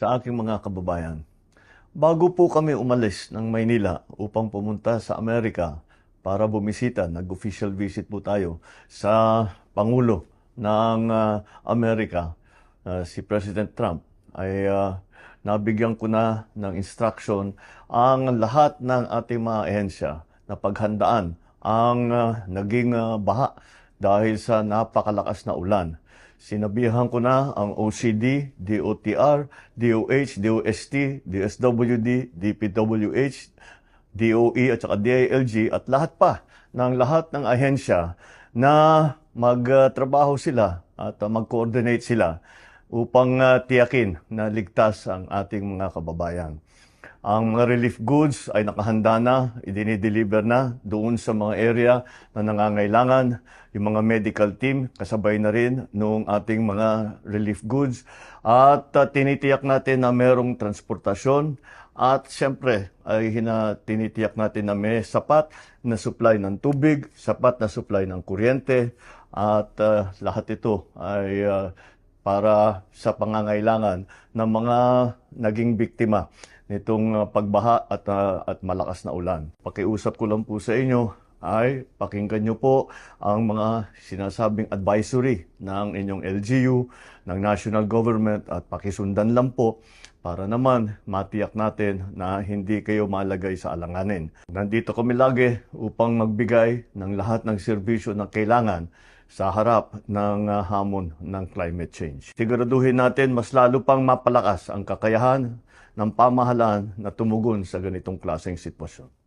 sa aking mga kababayan. Bago po kami umalis ng Maynila upang pumunta sa Amerika para bumisita, nag-official visit po tayo sa Pangulo ng ah, Amerika, ah, si President Trump, ay ah, nabigyan ko na ng instruction ang lahat ng ating mga ahensya na paghandaan ang ah, naging ah, baha dahil sa napakalakas na ulan. Sinabihan ko na ang OCD, DOTR, DOH, DOST, DSWD, DPWH, DOE at saka DILG at lahat pa ng lahat ng ahensya na magtrabaho sila at mag-coordinate sila upang uh, tiyakin na ligtas ang ating mga kababayan. Ang mga relief goods ay nakahanda na, idinideliver na doon sa mga area na nangangailangan. Yung mga medical team, kasabay na rin noong ating mga relief goods. At uh, tinitiyak natin na merong transportasyon at siyempre ay hina, tinitiyak natin na may sapat na supply ng tubig, sapat na supply ng kuryente at uh, lahat ito ay uh, para sa pangangailangan ng mga naging biktima nitong uh, pagbaha at, uh, at malakas na ulan. Pakiusap ko lang po sa inyo ay pakinggan nyo po ang mga sinasabing advisory ng inyong LGU, ng national government at pakisundan lang po para naman matiyak natin na hindi kayo malagay sa alanganin. Nandito kami lagi upang magbigay ng lahat ng serbisyo na kailangan sa harap ng uh, hamon ng climate change. Siguraduhin natin mas lalo pang mapalakas ang kakayahan ng pamahalaan na tumugon sa ganitong klaseng sitwasyon.